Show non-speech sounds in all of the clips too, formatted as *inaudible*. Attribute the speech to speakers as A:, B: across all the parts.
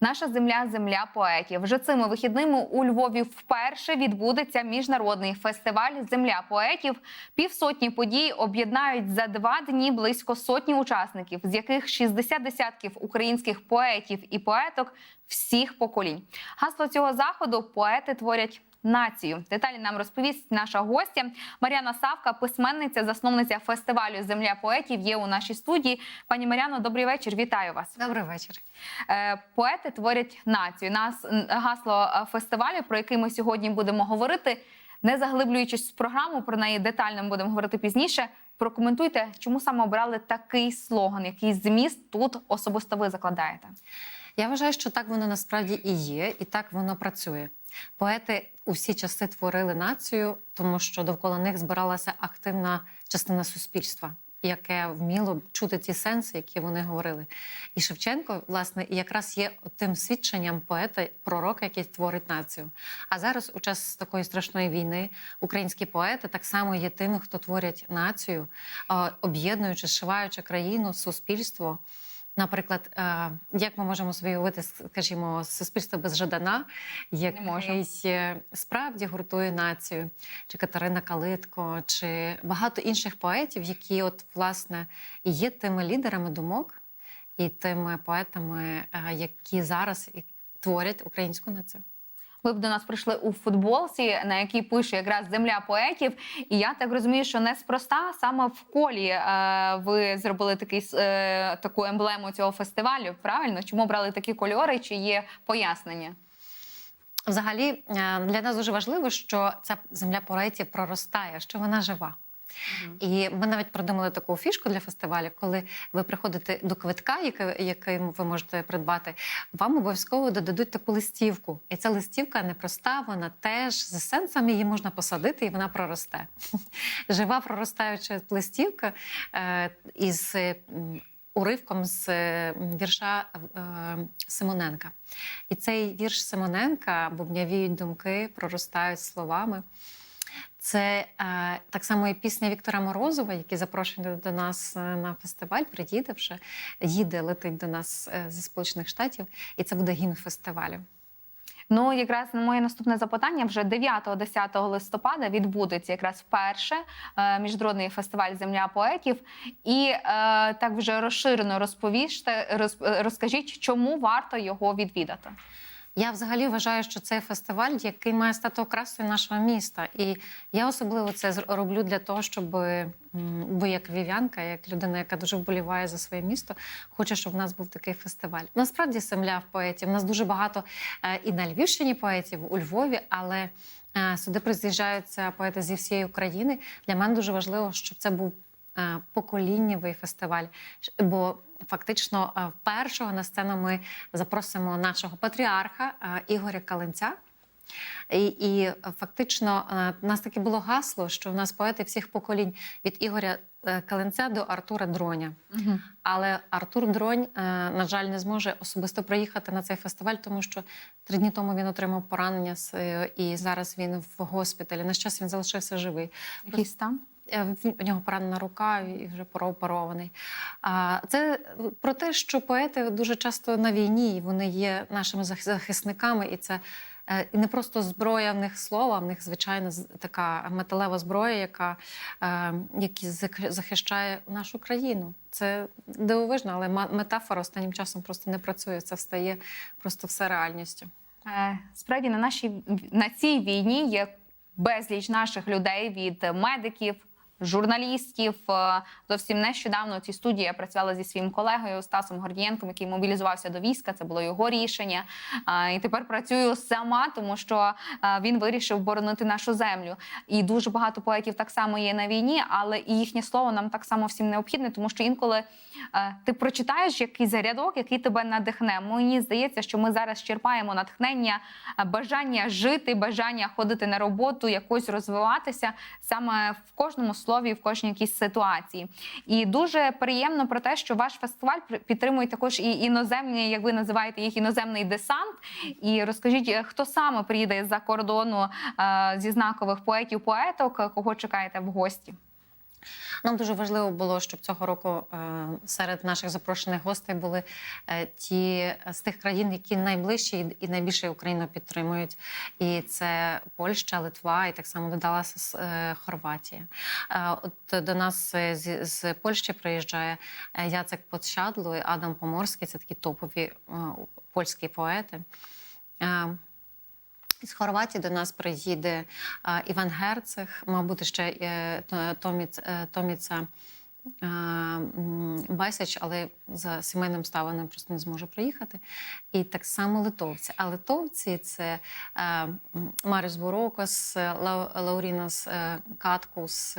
A: Наша земля земля поетів. Вже цими вихідними у Львові вперше відбудеться міжнародний фестиваль Земля поетів. Півсотні подій об'єднають за два дні близько сотні учасників, з яких 60 десятків українських поетів і поеток всіх поколінь. Гасло цього заходу поети творять. Націю деталі нам розповість наша гостя Мар'яна Савка, письменниця, засновниця фестивалю Земля поетів. Є у нашій студії. Пані Мар'яно, добрий вечір. Вітаю вас.
B: Добрий вечір.
A: Е, Поети творять націю. Нас гасло фестивалю, про який ми сьогодні будемо говорити, не заглиблюючись в програму, про неї детально ми будемо говорити пізніше. Прокоментуйте, чому саме обрали такий слоган, який зміст тут особисто ви закладаєте.
B: Я вважаю, що так воно насправді і є, і так воно працює. Поети у всі часи творили націю, тому що довкола них збиралася активна частина суспільства, яке вміло чути ті сенси, які вони говорили. І Шевченко, власне, якраз є тим свідченням поета, пророка, який творить націю. А зараз, у час такої страшної війни, українські поети так само є тими, хто творять націю, е, об'єднуючи, зшиваючи країну, суспільство. Наприклад, е, як ми можемо собі уявити, скажімо, суспільство без Жадана, який е, справді гуртує націю, чи Катерина Калитко, чи багато інших поетів, які, от власне, і є тими лідерами думок і тими поетами, е, які зараз і творять українську націю.
A: Ви б до нас прийшли у футболці, на якій пише якраз земля поетів. І я так розумію, що неспроста саме в колі е, ви зробили такий е, таку емблему цього фестивалю. Правильно? Чому брали такі кольори? Чи є пояснення?
B: Взагалі, е, для нас дуже важливо, що ця земля поетів проростає, що вона жива. І ми навіть придумали таку фішку для фестивалю, коли ви приходите до квитка, який, ви можете придбати, вам обов'язково додадуть таку листівку. І ця листівка непроста, вона теж з сенсами її можна посадити, і вона проросте. *laughs* Жива проростаюча листівка е, із уривком з е, вірша е, Симоненка. І цей вірш Симоненка бубнявіють думки, проростають словами. Це е, так само і пісня Віктора Морозова, який запрошений до нас е, на фестиваль, приїде вже, їде, летить до нас е, зі Сполучених Штатів, і це буде гімн фестивалю.
A: Ну, якраз на моє наступне запитання вже 9-10 листопада відбудеться якраз вперше е, міжнародний фестиваль Земля поетів. І е, так вже розширено розповісте, роз, розкажіть, чому варто його відвідати.
B: Я взагалі вважаю, що це фестиваль, який має стати окрасою нашого міста. І я особливо це роблю для того, щоб ви, як вів'янка, як людина, яка дуже вболіває за своє місто, хоче, щоб в нас був такий фестиваль. Насправді земля в поетів. У нас дуже багато е, і на Львівщині поетів, у Львові, але е, сюди приїжджаються поети зі всієї України. Для мене дуже важливо, щоб це був поколіннєвий фестиваль. Бо фактично е, першого на сцену ми запросимо нашого патріарха е, Ігоря Каленця. І, і е, фактично е, у нас таке було гасло, що в нас поети всіх поколінь від Ігоря е, Каленця до Артура Дроня.
A: Угу.
B: Але Артур Дронь, е, на жаль, не зможе особисто приїхати на цей фестиваль, тому що три дні тому він отримав поранення е, і зараз він в госпіталі. На щас він залишився живий.
A: Якийсь там?
B: Е, У нього поранена рука і вже прооперований. Це про те, що поети дуже часто на війні, вони є нашими зах- захисниками, і це е, не просто зброя в них слова, в них звичайно така металева зброя, яка е, які захищає нашу країну. Це дивовижно, але метафора останнім часом просто не працює. Це стає просто все реальністю.
A: Е, Справді на нашій на цій війні є безліч наших людей від медиків. Журналістів Е, зовсім нещодавно у цій студії я працювала зі своїм колегою Стасом Гордієнком, який мобілізувався до війська. Це було його рішення. Е, І тепер працюю сама, тому що е, він вирішив боронити нашу землю. І дуже багато поетів так само є на війні, але і їхнє слово нам так само всім необхідне, тому що інколи ти прочитаєш якийсь рядок, який тебе надихне. Мені здається, що ми зараз черпаємо натхнення, бажання жити, бажання ходити на роботу, якось розвиватися саме в кожному слові, в кожній якійсь ситуації. І дуже приємно про те, що ваш фестиваль підтримує також і іноземні, як ви називаєте їх, іноземний десант. І розкажіть, е, хто саме приїде з-за кордону е, зі знакових поетів, поеток, кого чекаєте в гості?
B: Нам дуже важливо було, щоб цього року е, серед наших запрошених гостей були е, ті з тих країн, які найближчі і- найбільше Україну підтримують. І це Польща, Литва, і так само додалася е, Хорватія. От до нас з, Польщі приїжджає Яцек Подщадло і Адам Поморський. Це такі топові польські поети. З Хорватії до нас приїде Іван Герцег, мабуть, ще е, То- Томіц, е, Томіца Байсич, але за сімейним ставленням просто не зможе приїхати. І так само литовці. А литовці це е, м, Маріс Бурокос, Лаурінос Каткус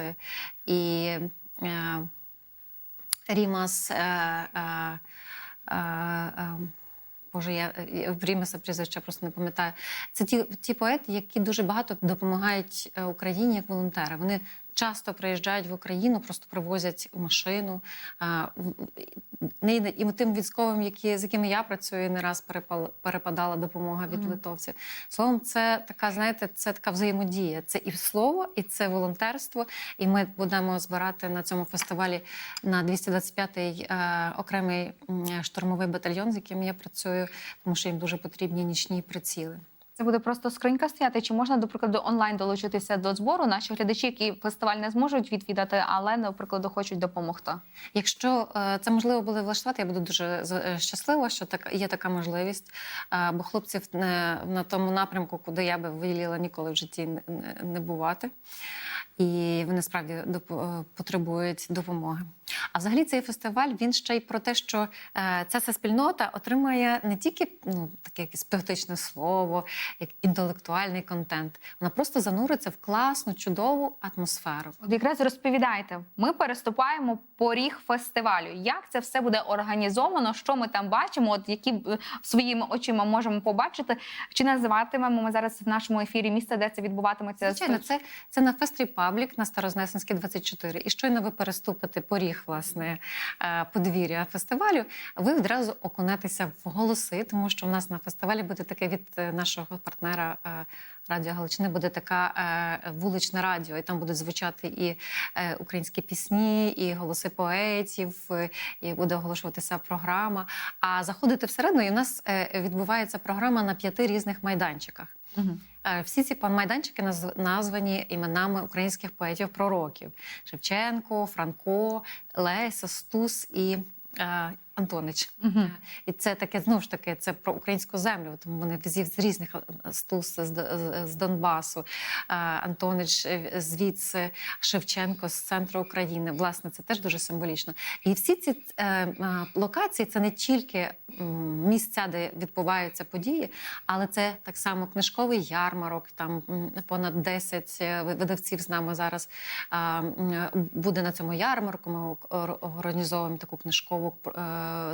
B: і Рімас. Боже, я я в Рімеса прізвища просто не пам'ятаю. Це ті, ті поети, які дуже багато допомагають е, Україні як волонтери. Вони часто приїжджають в Україну, просто привозять у машину. Не, і тим військовим, які, з якими я працюю, не раз перепадала допомога від
A: Мгм.
B: литовців. Словом, це така, знаєте, це така взаємодія. Це і слово, і це волонтерство. І ми будемо збирати на цьому фестивалі на 225-й е, окремий штурмовий батальйон, з яким я працюю, тому що їм дуже потрібні нічні приціли.
A: Це буде просто скринька стояти. Чи можна, до прикладу, онлайн долучитися до збору? Наші глядачі, які фестиваль не зможуть відвідати, але, наприклад, хочуть допомогти.
B: Якщо е, це можливо буде влаштувати, я буду дуже е, щаслива, що так є така можливість. Е, бо хлопців не, на тому напрямку, куди я би воліла ніколи в житті не, бувати. І вони справді потребують допомоги. А взагалі цей фестиваль він ще й про те, що е, ця вся спільнота отримає не тільки ну, таке якесь поетичне слово, як інтелектуальний контент. Вона просто зануриться в класну, чудову атмосферу.
A: От якраз розповідайте, ми переступаємо поріг фестивалю. Як це все буде організовано? Що ми там бачимо? От які е, своїми очима можемо побачити? Чи називатимемо ми зараз в нашому ефірі місце, де це відбуватиметься?
B: Звичайно, це, це на Фестрі Паблік на Старознесенській 24. І щойно ви переступите поріг власне е, подвір'я фестивалю, ви одразу окунетеся в голоси, тому що в нас на фестивалі буде таке від е, нашого партнера. е, Радіо Галичини буде така вуличне радіо, і там будуть звучати і українські пісні, і голоси поетів, і буде оголошуватися програма. А заходити всередину, і у нас відбувається програма на п'яти різних майданчиках.
A: Мгм.
B: Е, Всі ці майданчики наз- названі іменами українських поетів-пророків: Шевченко, Франко, Леся, Стус і е, Антонич. Е, І це таке знову ж таки це про українську землю. Тому вони з різних е, Стус з, Донбасу, е, Антонич звідси, Шевченко з центру України. Власне, це теж дуже символічно. І всі ці локації це не тільки місця, де відбуваються події, але це так само книжковий ярмарок. Там понад 10 е, видавців з нами зараз буде на цьому ярмарку. Ми ор- організовуємо таку книжкову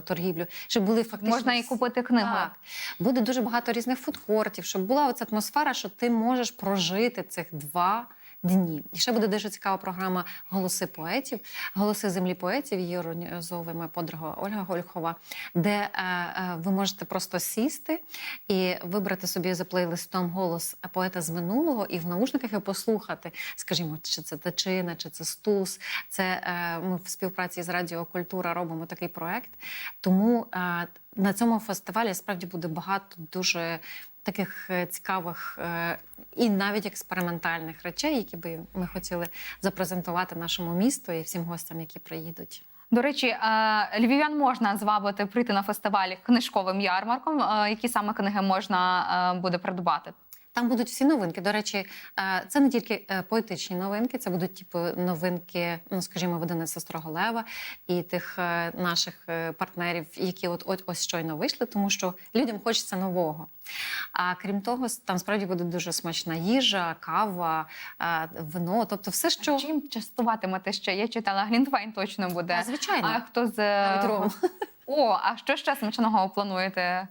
B: торгівлю, щоб були фактично
A: Можна і купити книгу.
B: Так. Буде дуже багато різних фудкортів, щоб була оця атмосфера, що ти можеш прожити цих два. Дні. І ще буде дуже цікава програма Голоси поетів, голоси землі поетів. Її організовує моя подруга Ольга Гольхова, де е, е, ви можете просто сісти і вибрати собі за плейлистом голос поета з минулого, і в наушниках його послухати. Скажімо, чи це Тичина, чи це Стус. Це е, ми в співпраці з Радіо Культура робимо такий проект. Тому на цьому фестивалі справді буде багато дуже таких е, цікавих е, і навіть експериментальних речей, які би ми хотіли запрезентувати нашому місту і всім гостям, які приїдуть.
A: До речі, е, львів'ян можна звабити прийти на фестиваль книжковим ярмарком. Які саме книги можна буде придбати?
B: Там будуть всі новинки. До речі, е, це не тільки е, поетичні новинки, це будуть типу новинки, ну скажімо, Водениса Строголева і тих е, наших партнерів, які от, от ось щойно вийшли, тому що людям хочеться нового. А крім того, там справді буде дуже смачна їжа, кава, вино, тобто все, що
A: Чим частуватимете ще? Я читала, Глінтвейн точно буде.
B: А, звичайно.
A: А хто з
B: Навіть ром. *laughs*
A: О, а що ще смачного плануєте?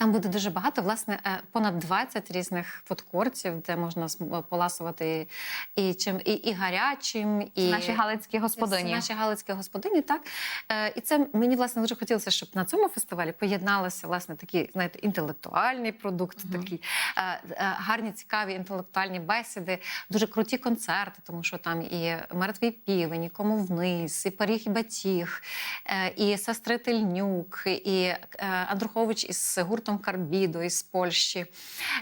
B: Там буде дуже багато, власне, е, понад 20 різних фудкортів, де можна поласувати і, чим і, і гарячим, і
A: Наші галицькі господині.
B: Наші галицькі господині, так. Е, і це мені власне дуже хотілося, щоб на цьому фестивалі поєдналися власне такі, знаєте, інтелектуальний продукт,
A: Мгм.
B: такі е, е, гарні, цікаві інтелектуальні бесіди, дуже круті концерти, тому що там і мертвий півень, і кому вниз, і Паріг і Батіг, е, і сестри Тельнюк, і е, Андрухович із гуртом Карбідо із Польщі.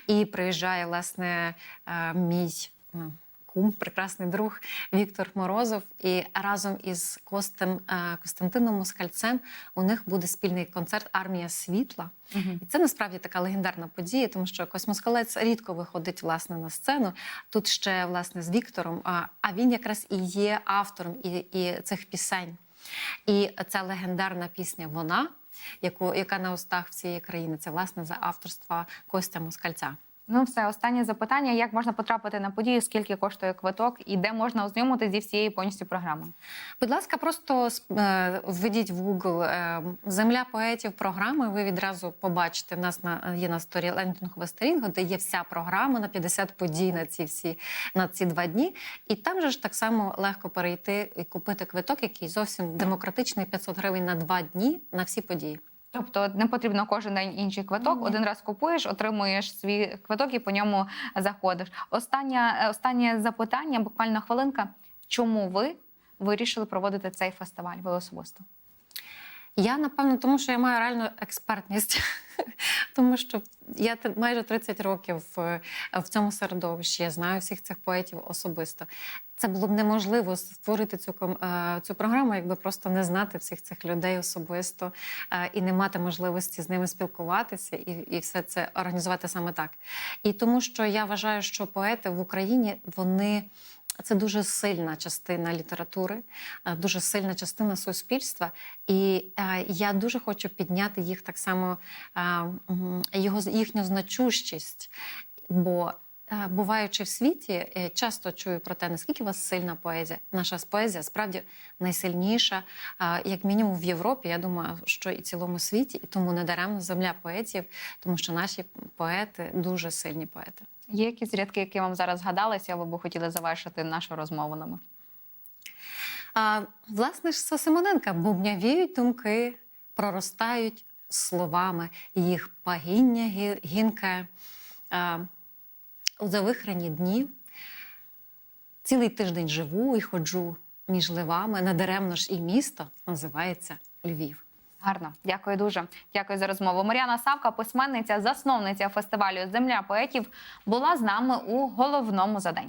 B: І приїжджає власне е, мій. е, Кум, прекрасний друг Віктор Морозов, і разом із Костем е, Костянтином Москальцем у них буде спільний концерт Армія світла.
A: Мгм.
B: І це насправді така легендарна подія, тому що Кось Москалець рідко виходить власне на сцену. Тут ще власне з Віктором. А, а він якраз і є автором і, і цих пісень. І ця легендарна пісня Вона, яку, яка на устах всієї країни, це власне за авторства Костя Москальця.
A: Ну, все, останнє запитання: як можна потрапити на подію, скільки коштує квиток і де можна ознайомитися зі всією повністю програмою?
B: Будь ласка, просто е, введіть в Google е, Земля поетів програми. Ви відразу побачите. В нас на є на сторі лендінгова сторінка, де є вся програма на 50 подій на ці всі на ці два дні. І там же ж так само легко перейти і купити квиток, який зовсім демократичний 500 гривень на два дні на всі події.
A: Тобто не потрібно кожен день інший квиток.
B: Ні.
A: Один раз купуєш, отримуєш свій квиток і по ньому заходиш. Останнє, е, останнє запитання, буквально хвилинка. Чому ви вирішили проводити цей фестиваль? Ви особисто?
B: Я напевно, тому що я маю реальну експертність, *laughs* тому що я майже 30 років е, в цьому середовищі. Я знаю всіх цих поетів особисто. Це було б неможливо створити цю е, цю програму, якби просто не знати всіх цих людей особисто е, і не мати можливості з ними спілкуватися і, і все це організувати саме так. І тому, що я вважаю, що поети в Україні вони. Це дуже сильна частина літератури, е, дуже сильна частина суспільства. І е, я дуже хочу підняти їх так само, е, його, їхню значущість. Бо буваючи в світі, е, часто чую про те, наскільки у вас сильна поезія. Наша поезія справді найсильніша, е, як мінімум в Європі. Я думаю, що і цілому світі, і тому не даремно земля поетів, тому що наші поети дуже сильні поети.
A: Є якісь рядки, які вам зараз згадалися, ви б хотіли завершити нашу розмову нами?
B: А, власне ж, Симоненка бубнявіють думки, проростають словами, їх пагіння гі- гінкає а, у завихрені дні. Цілий тиждень живу і ходжу між ливами. Надаремно ж і місто називається Львів.
A: Гарно, дякую дуже. Дякую за розмову. Мар'яна Савка, письменниця, засновниця фестивалю Земля поетів, була з нами у головному за день.